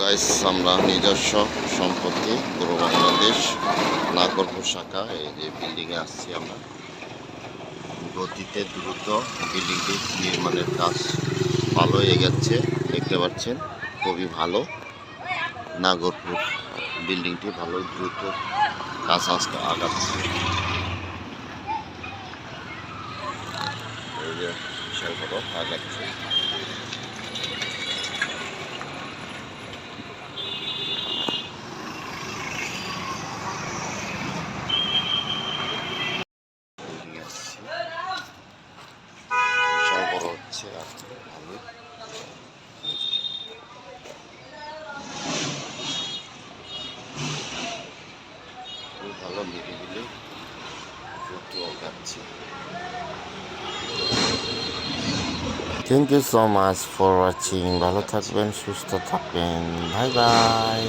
Guys আমরা নিজস্ব সম্পত্তি পূর্ব বাংলাদেশ, নাগরপুর শাখা, এই যে বিল্ডিংয়ে আসছি আমরা। গতিতে দ্রুত বিল্ডিংটি নির্মাণের কাজ ভালো এগোচ্ছে দেখতে পাচ্ছেন, খুবই ভালো। নাগরপুর বিল্ডিংটি ভালো, দ্রুত কাজ আসতে আগাচ্ছে। এই যে আগাচ্ছে খুব ভালো নিরিবিলি দ্রুত আগাচ্ছে thank you so much for watching ভালো থাকবেন সুস্থ থাকবেন বাই বাই